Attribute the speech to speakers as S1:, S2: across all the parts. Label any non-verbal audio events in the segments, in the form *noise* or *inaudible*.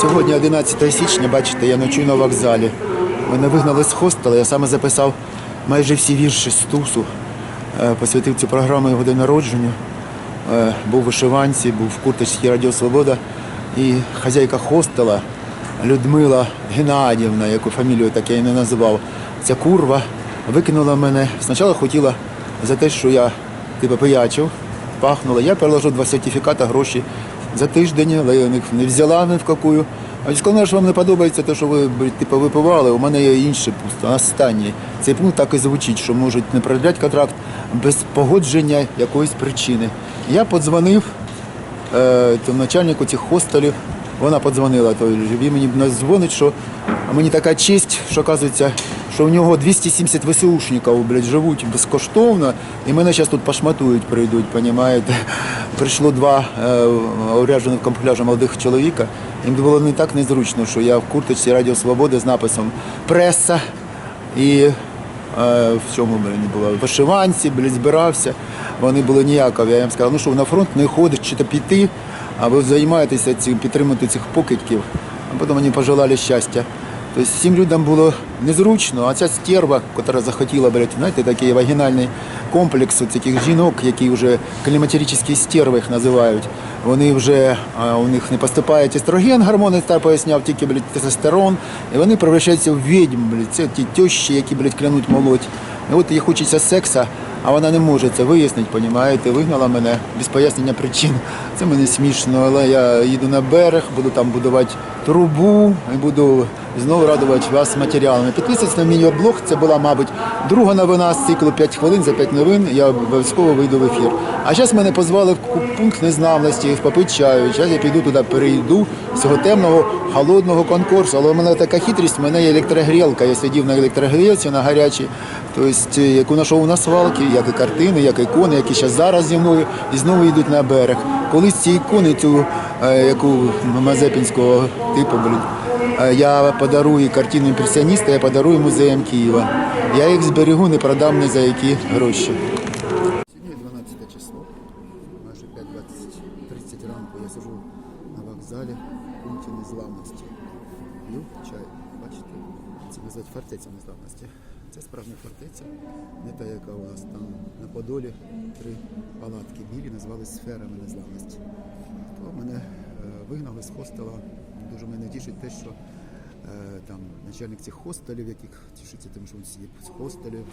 S1: Сьогодні 11 січня, бачите, я ночую на вокзалі. Мене вигнали з хостела, я саме записав майже всі вірші з Тусу, Е, посвятив цю програму його день народження. Е, Був у вишиванці, був в курточці Радіо Свобода. І хазяйка хостела Людмила Геннадівна, яку фамілію так я і не називав, ця курва викинула мене. Спочатку хотіла за те, що я типу пиячив, пахнула. Я переложив два сертифіката гроші за тиждень, але я їх не взяла ні в какую. А сказала, що вам не подобається те, що ви типу, випивали, у мене є інший пункт, останній. Цей пункт так і звучить, що можуть не продати контракт без погодження якоїсь причини. Я подзвонив е, начальнику цих хостелів, вона подзвонила, то він мені дзвонить, що мені така честь, що оказується, що в нього 270 ВСУшників блядь, живуть безкоштовно, і мене зараз тут пошматують, прийдуть, понімаєте. Прийшло два е, уряджених камуфляжа молодих чоловіка. Їм було не так незручно, що я в курточці Радіо Свободи з написом Преса і е, в чому блін, було? Вишиванці, блін, збирався. Вони були ніякові. Я їм сказав, ну що, на фронт не ходиш чи то піти, а ви займаєтеся цим, підтримуєте цих покидьків. А потім мені пожелали щастя. Тобто всім людям було незручно, а ця стерва, яка захотіла, блядь, знаєте, такий вагінальний комплекс таких жінок, які вже кліматеричні стерви їх називають. Вони вже у них не поступає естроген, гормони, та поясняв, тільки блядь, тестостерон, і вони превращаються в відьм, блядь, це ті тещі, які блядь, клянуть молоть. І от їй хочеться секса, а вона не може це вияснити, понімаєте, вигнала мене без пояснення причин. Це мені смішно, але я їду на берег, буду там будувати трубу і буду знову радувати вас матеріалами. Підписуйтесь на мій блог, це була, мабуть, друга новина з циклу 5 хвилин за 5 новин. Я обов'язково вийду в ефір. А зараз мене позвали в пункт незламності, попити чаю. Зараз я піду туди, перейду з цього темного холодного конкурсу. Але у мене така хитрість, у мене є електрогрілка. Я сидів на електрогрілці на гарячій. Тобто, яку знайшов на свалки, як і картини, як ікони, які ще зараз зі мною і знову йдуть на берег. Колись ці ікони, цю е, яку Мазепінського типу, блін, е, я подарую картину імпресіоніста, я подарую музеям Києва. Я їх зберегу, не продам ні за які гроші. Сьогодні 12 число, майже 5.30 ранку я сижу на вокзалі в пункті незламності. П'ю чай, бачите, це називають фортеця незламності. Це справжня фортеця, не та, яка у нас там на Подолі три палатки білі, назвали сферами незламності. То мене е, вигнали з хостела. Дуже мене тішить те, що е, там начальник цих хостелів, яких тішиться тим, що він сидить з хостелів.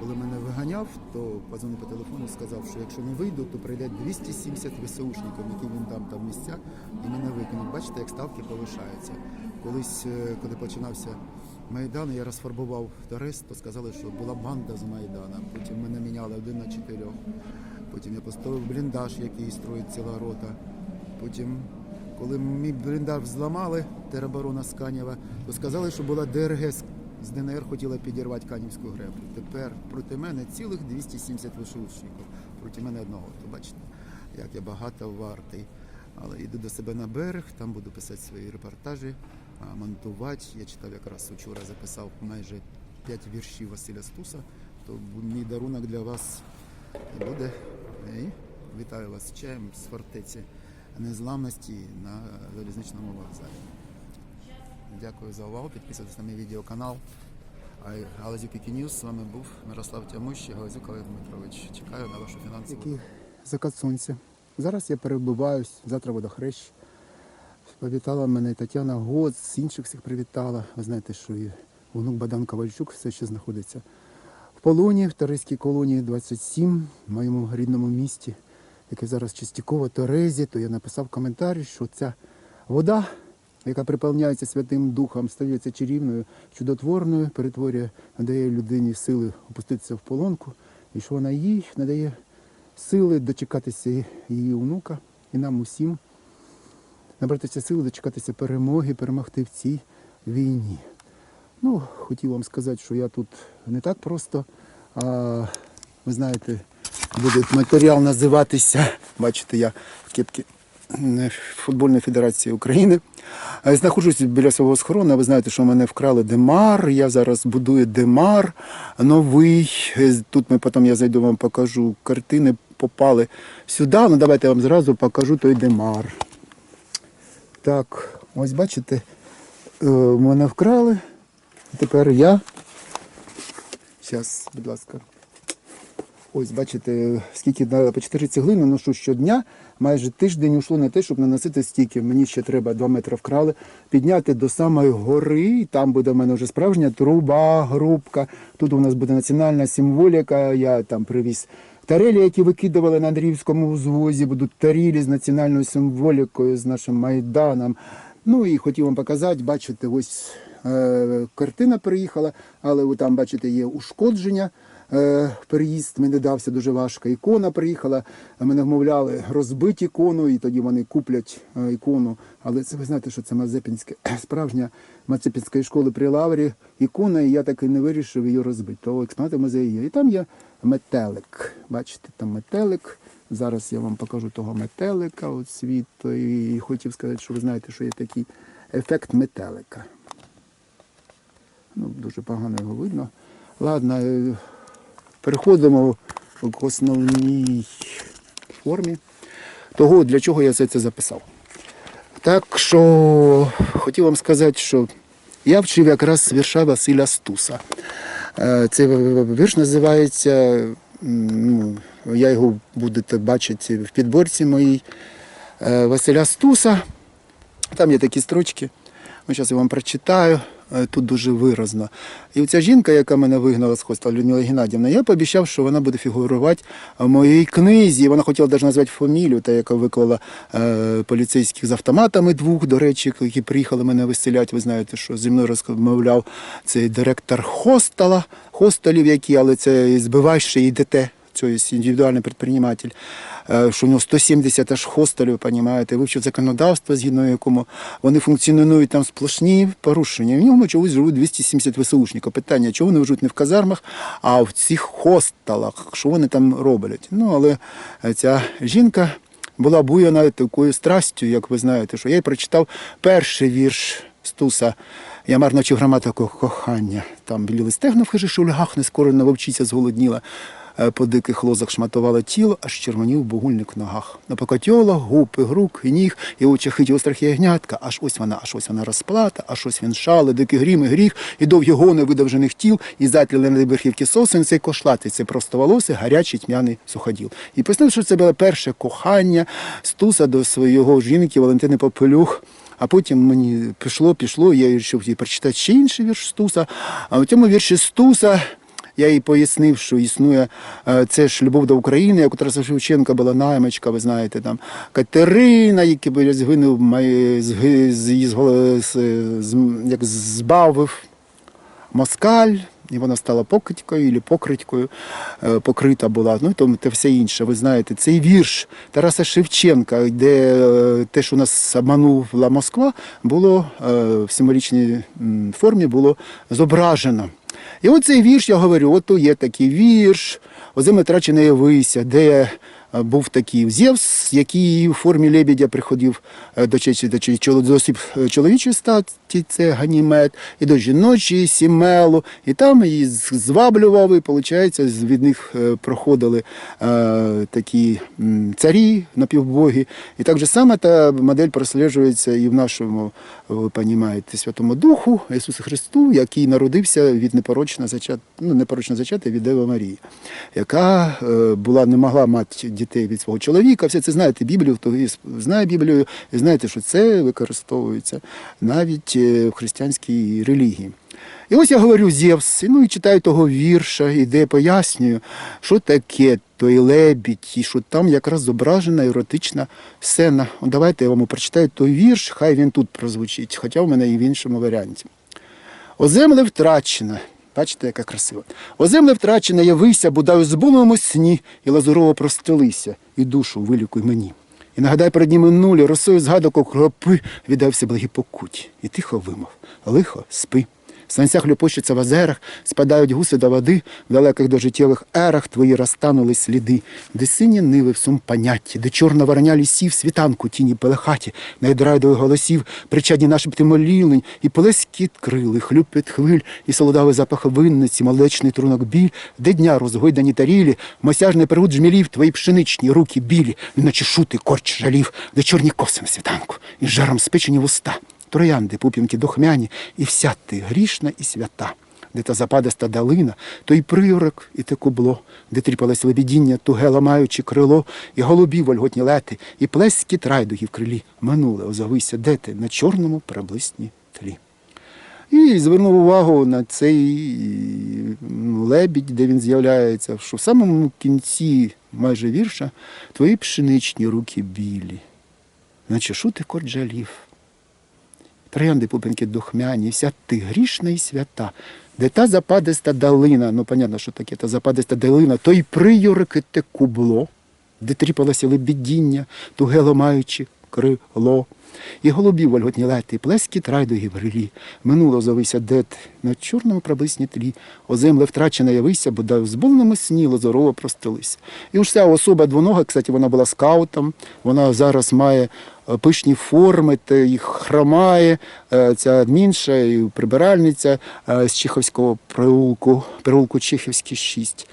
S1: Коли мене виганяв, то позвонив по телефону, сказав, що якщо не вийду, то прийде 270 ВСУшників, які він там там місця, і мене викинуть. Бачите, як ставки повишаються. Колись, е, коли починався Майдан, я розфарбував Торез, то сказали, що була банда з Майдана. Потім мене міняли один на чотирьох. Потім я поставив бліндаж, який строїть ціла рота. Потім, коли мій бліндаж зламали, тероборона з Канєва, то сказали, що була ДРГ з ДНР хотіла підірвати Канівську греблю. Тепер проти мене цілих 270 вишившників. Проти мене одного. То бачите, як я багато вартий. Але йду до себе на берег, там буду писати свої репортажі, монтувати. Я читав якраз вчора, записав майже 5 віршів Василя Стуса. То мій дарунок для вас буде. І вітаю вас з чаєм з фортеці незламності на залізничному вокзалі. Дякую за увагу. Підписуйтесь на мій відеоканал. Галазюк Ньюс. З вами був Мирослав Тямущий, Галазюк Олег Дмитрович. Чекаю на вашу фінансову. Який закат сонця. Зараз я перебуваюсь, завтра водохрещ. Привітала мене Тетяна Гоц, з інших всіх привітала. Ви знаєте, що і внук Богдан Ковальчук все ще знаходиться в полоні, в Тарийській колонії 27, в моєму рідному місті, яке зараз Чистяково, Торезі, то я написав коментар, що ця вода, яка приповняється Святим Духом, стається чарівною, чудотворною, перетворює, надає людині сили опуститися в полонку, і що вона їй надає сили дочекатися її онука і нам усім набратися сили дочекатися перемоги, перемогти в цій війні. Ну, хотів вам сказати, що я тут не так просто. А, ви знаєте, буде матеріал називатися, бачите, я в кепці Футбольної Федерації України. Е, Знаходжусь біля свого схорону. Ви знаєте, що мене вкрали Демар. Я зараз будую Демар новий. Е, Тут ми потім я зайду вам покажу картини, попали сюди. Ну давайте я вам зразу покажу той Демар. Так, Ось бачите, е, мене вкрали. Тепер я. Зараз, будь ласка. Ось бачите, скільки по 4 цеглини ношу щодня. Майже тиждень ушло на те, щоб наносити стільки. Мені ще треба 2 метри вкрали, підняти до самої гори, там буде в мене вже справжня труба, грубка. Тут у нас буде національна символіка. Я там привіз тарелі, які викидували на Андріївському узвозі, будуть тарілі з національною символікою, з нашим майданом. Ну і хотів вам показати, бачите, ось е, картина приїхала, але там бачите, є ушкодження. Е, переїзд мені дався дуже важко. Ікона приїхала, мене вмовляли розбити ікону, і тоді вони куплять е, ікону. Але це ви знаєте, що це Мазепінське, справжня Мазепінської школи при Лаврі ікона, і я так і не вирішив її розбити. То експонати музею є. І там є метелик. Бачите, там метелик. Зараз я вам покажу того метелика от світу. І хотів сказати, що ви знаєте, що є такий ефект метелика. Ну, дуже погано його видно. Ладно, е, переходимо к основній формі того, для чого я все це записав. Так що хотів вам сказати, що я вчив якраз вірша Василя Стуса. Е, Цей вірш називається, ну, я його будете бачити в підборці моїй е, Василя Стуса. Там є такі строчки. Зараз я вам прочитаю. Е, Тут дуже виразно. І ця жінка, яка мене вигнала з хостелу, Людмила Геннадівна, я пообіцяв, що вона буде фігурувати в моїй книзі. Вона хотіла навіть назвати фамілію, та яка виклала е, поліцейських з автоматами двох, до речі, які приїхали мене виселяти. Ви знаєте, що зі мною розмовляв цей директор хостела, хостелів, які, але це збиваючи ІДТ. Тобто індивідуальний підприєматель, що у нього 170 аж хостелів, розумієте, вивчив законодавство, згідно якому вони функціонують там сплошні порушення. В ньому чогось живуть 270 ВСУшників. Питання, чого вони живуть не в казармах, а в цих хостелах, що вони там роблять. Ну, але е, ця жінка була буяна такою страстю, як ви знаєте, що я й прочитав перший вірш Стуса. Я марно вчив граматику кохання. Там біліли стегна в хижих не скоро не вовчиця зголодніла. Е, По диких лозах шматувало тіло, аж червонів бугульник в ногах. На покатьолах, губ, і грук, і ніг, і очі хиті острах ягнятка, аж ось вона, аж ось вона розплата, аж ось він шали, дикий грім і гріх, і довгі гони видовжених тіл, і затліли на верхівки сосен цей кошлати, це просто волоси, гарячий тьмяний суходіл. І пояснив, що це було перше кохання Стуса до своєї жінки Валентини Попелюх. А потім мені пішло, пішло, я вирішив прочитати ще інший вірш Стуса. А в цьому вірші Стуса я їй пояснив, що існує е, це ж любов до України, як у Тараса Шевченка була наймичка, ви знаєте, там Катерина, який згинув, з- з- як збавив москаль. І вона стала покритькою, е, покрита була. Ну, тому те все інше. Ви знаєте, цей вірш Тараса Шевченка, де е, те, що нас обманула Москва, було е, в символічній формі було зображено. І оцей вірш, я говорю, от є такий вірш, озиме трачене явися, де був такий Зевс, який у формі лебедя приходив е, до, до, осіб е, чоловічої статі, це Ганімед, і до жіночої Сімелу, і там її зваблював, і, виходить, від них е, проходили е, такі царі, напівбоги. І так же саме та модель прослежується і в нашому, ви розумієте, Святому Духу Ісусу Христу, який народився від непорочно зачат, ну, непорочно зачати від Деви Марії, яка е, була, не могла мати дітей від свого чоловіка. Все це знаєте Біблію, хто знає Біблію, і знаєте, що це використовується навіть е, в християнській релігії. І ось я говорю Зевс, ну і читаю того вірша, і де пояснюю, що таке той лебідь, і що там якраз зображена еротична сцена. Давайте я вам прочитаю той вірш, хай він тут прозвучить, хоча в мене і в іншому варіанті. О земле втрачена. Бачите, яка красива. О втрачене, явися, бодай у збулому сні, і лазурово простелися, і душу вилікуй мені. І нагадай перед ними нулі, росою згадок окропи, віддався благі покуті. І тихо вимов, лихо, спи. Санцях люпощиться в озерах, спадають гуси до води, в далеких до життєвих ерах твої розтанули сліди, де сині ниви в сум понятті, де чорна вороня лісів, світанку тіні пелехаті, найдрайдових голосів, причадні нашепти молілень, і плескіт крили, хлюпіт хвиль, і солодавий запах винниці, молечний трунок біль, де дня розгойдані тарілі, мосяжний перегуд жмілів, твої пшеничні руки білі, наче шути корч жалів, де чорні коси на світанку, і жаром спечені вуста.
S2: Троянди, пуп'янки духмяні, і вся ти грішна і свята. Де та западиста долина, то й приорок, і те кубло, де тріпалось лебедіння, туге ламаючи крило, і голубі вольготні лети, і плескіт райдуги в крилі. Минуле, озовися, де ти на чорному приблисні тлі. І звернув увагу на цей лебідь, де він з'являється, що в самому кінці майже вірша твої пшеничні руки білі, наче шути корджалів. Троянди пупинки духмяні, вся ти грішна і свята, де та западиста долина, ну, понятно, що таке та западиста долина, то й приюрики те кубло, де тріпалося лебедіння, туге ломаючи крило. І голубі вольготні лети, плескіт райдуги в грилі. Минуло зовися дет на чорному проблисні тлі. О земле втрачена явися, бодай в збольному сні лозорово простилися. І уж ця особа двонога, кстати, вона була скаутом, вона зараз має пишні форми, їх хромає, е, ця адмінша і прибиральниця е, з Чеховського провулку, провулку Чехівський 6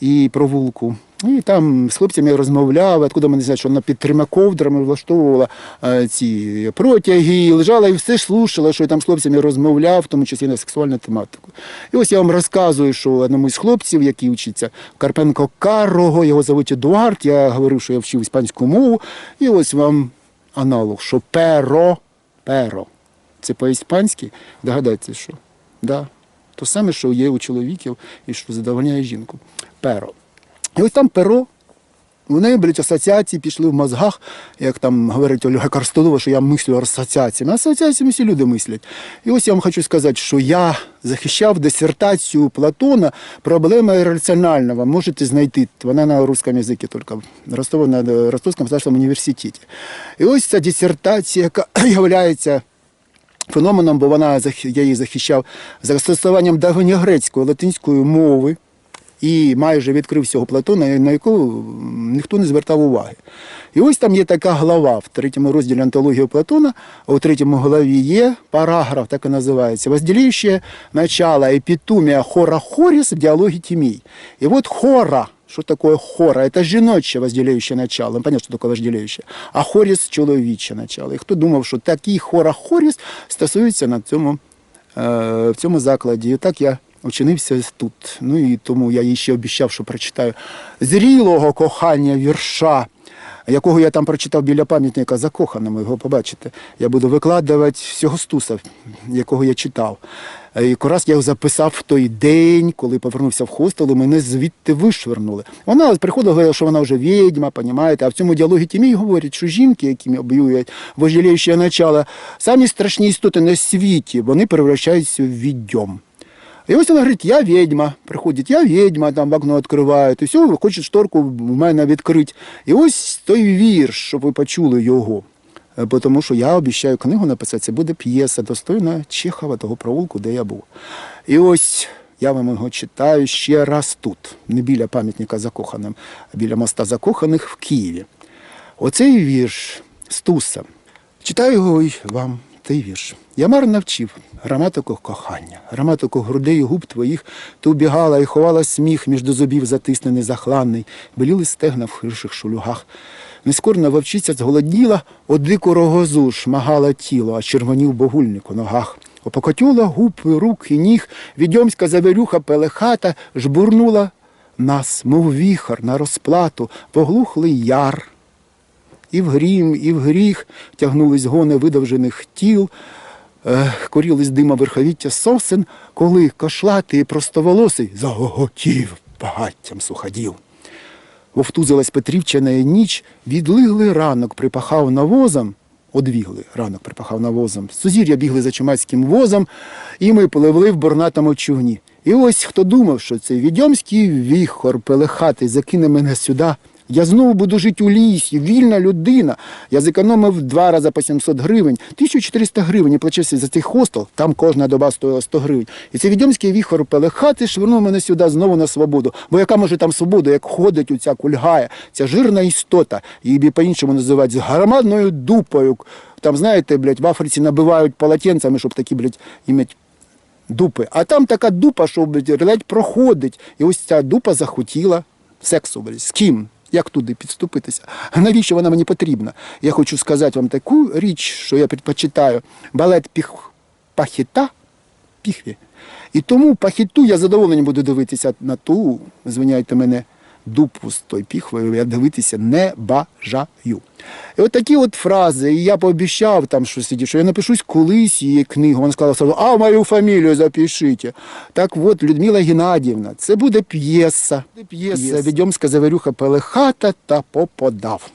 S2: і провулку. І там з хлопцями я розмовляв, откуда мене знають, що вона під трьома ковдрами влаштовувала е, ці протяги, лежала і все слушала, що я там з хлопцями розмовляв, в тому числі на сексуальну тематику. І ось я вам розказую, що одному з хлопців, який вчиться Карпенко Карого, його звуть Едуард, я говорив, що я вчив іспанську мову, і ось вам аналог, що перо, перо. Це по-іспанськи, догадайтеся, що. Да. То саме, що є у чоловіків і що задовольняє жінку. Перо. І ось там перо. Неї блядь, асоціації пішли в мозгах, як там говорить Ольга Карстолова, що я мислю асоціаціями. Асоціаціями всі люди мислять. І ось я вам хочу сказати, що я захищав дисертацію Платона «Проблема раціонального». Можете знайти. Вона на русском язикі тільки Ростова, на Ростовському государственном університеті. І ось ця дисертація, яка *clears throat* є феноменом, бо вона я її захищав за застосуванням давньогрецької латинської мови і майже відкрив всього Платона, на яку ніхто не звертав уваги. І ось там є така глава в третьому розділі антології Платона, у третьому главі є параграф, так і називається, возділяюче начало епітумія хора хоріс в діалогі тімій. І от хора, что такое хора? Это жіноче возделяющее начало. Ну, Понятно, що таке возделяющее. А хоріс чоловіче начало. І хто думав, що такий хора хоріс стосується на цьому, е, в цьому закладі. І так я учинився тут. Ну і тому я їй ще обіцяв, що прочитаю зрілого кохання вірша. Якого я там прочитав біля пам'ятника закоханому, його побачите. Я буду викладувати всього стуса, якого я читав. І якраз я його записав в той день, коли повернувся в хостел, мене звідти вишвернули. Вона приходила, говорила, що вона вже відьма, понімаєте, а в цьому діалогі тімій говорять, що жінки, які об'юють вожаліюче начало, самі страшні істоти на світі, вони перевращаються в відьом. І ось вона говорить, я відьма. Приходить, я відьма, там в окно відкривають, і все, хочуть шторку в мене відкрити. І ось той вірш, щоб ви почули його. Е, Тому що я обіцяю книгу написати, це буде п'єса достойна Чехова, того провулку, де я був. І ось я вам його читаю ще раз тут, не біля пам'ятника закоханим, а біля моста закоханих в Києві. Оцей вірш Стуса. Читаю його вам той вірш. Я марно навчив граматику кохання, граматику грудей і губ твоїх, ти убігала і ховала сміх між до зубів затиснений захланний, беліли стегна в хирших шулюгах. Нескорна вовчиця зголодніла, от дику рогозу шмагала тіло, а червонів богульник у ногах. Опокотюла губ і рук і ніг, відьомська завірюха пелехата жбурнула нас, мов віхар, на розплату, поглухлий яр. І в грім, і в гріх тягнулись гони видовжених тіл, е, коріли з дима верховіття сосен, коли кошлатий і простоволосий загоготів багаттям суходіл. Вовтузилась Петрівчина ніч, відлиглий ранок припахав навозом, одвігли ранок припахав навозом. Сузір'я бігли за чумацьким возом, і ми пливли в борнатому човні. І ось хто думав, що цей відьомський віхор пелехатий закине мене сюди. Я знову буду жити у лісі, вільна людина. Я зекономив два рази по 700 гривень, 1400 гривень і плачився за цей хостел, там кожна доба стоїла 100 гривень. І цей відьомський віхор пелехати швирнув мене сюди знову на свободу. Бо яка може там свобода, як ходить оця кульгає, ця жирна істота, її по-іншому називають з громадною дупою. Там, знаєте, блядь, в Африці набивають полотенцями, щоб такі, блядь, ім'ять дупи. А там така дупа, що блядь, ледь проходить. І ось ця дупа захотіла сексу, блядь. З ким? Як туди підступитися? Навіщо вона мені потрібна? Я хочу сказати вам таку річ, що я предпочитаю балет піх... пахіта піхві. І тому пахіту я задоволений буду дивитися на ту, звиняйте мене, дупу з той піхвою, я дивитися не бажаю. І от такі от фрази, і я пообіцяв там, що сидів, що я напишусь колись її книгу. Вона сказала сразу, а мою фамілію запишіть. Так от, Людмила Геннадівна, це буде п'єса. П'єса Відьомська заварюха Пелехата та поподав.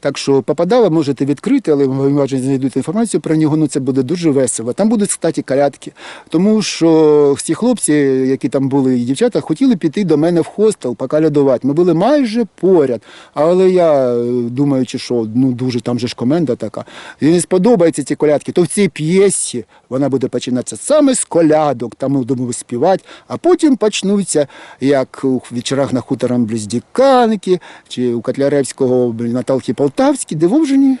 S2: Так що попадала, можете відкрити, але ви знайдете інформацію про нього. Ну це буде дуже весело. Там будуть, кстати, колядки. Тому що всі хлопці, які там були, і дівчата, хотіли піти до мене в хостел покалядувати. Ми були майже поряд. Але я, е, думаючи, що ну дуже там же ж команда така, і не сподобаються ці колядки, то в цій п'єсі вона буде починатися саме з колядок, там ми будемо співати, а потім почнуться, як у вечорах на хутором Близдіканки, чи у Котляревського Наталки Полтавській, дивовжені,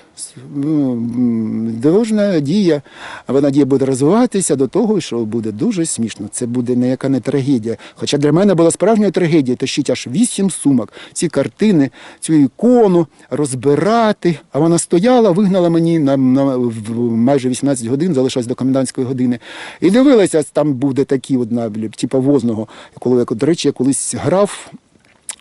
S2: ну, м, дивовжна дія. Вона дія буде розвиватися до того, що буде дуже смішно. Це буде ніяка не трагедія. Хоча для мене була справжня трагедія, тащить аж вісім сумок, ці картини, цю ікону розбирати. А вона стояла, вигнала мені на, на майже 18 годин, залишилась до комендантської години. І дивилася, там буде такі одна, типу возного, коли, до речі, я колись грав.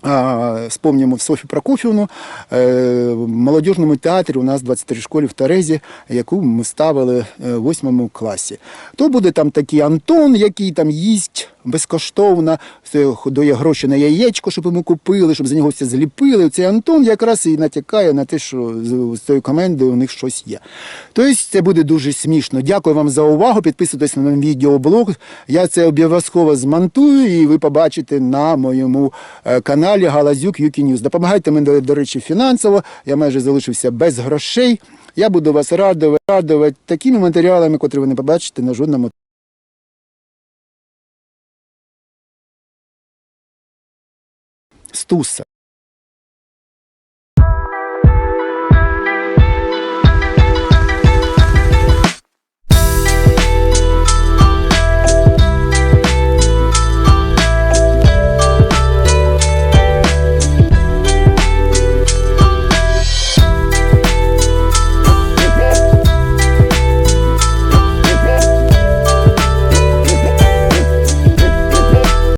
S2: А, Вспомнимо Софію Прокофівну е, в молодіжному театрі у нас 23 школі в Терезі, яку ми ставили е, в восьмому класі. То буде там такий Антон, який там їсть безкоштовно, дає гроші на яєчко, щоб йому купили, щоб за нього все зліпили. Цей Антон якраз і натякає на те, що з, цією командою у них щось є. Тобто це буде дуже смішно. Дякую вам за увагу. Підписуйтесь на мій відеоблог. Я це обов'язково змонтую, і ви побачите на моєму е, каналі Галазюк Ньюз. Допомагайте мені, до речі, фінансово. Я майже залишився без грошей. Я буду вас радувати, радувати такими матеріалами, котрі ви не побачите на жодному. Стуса.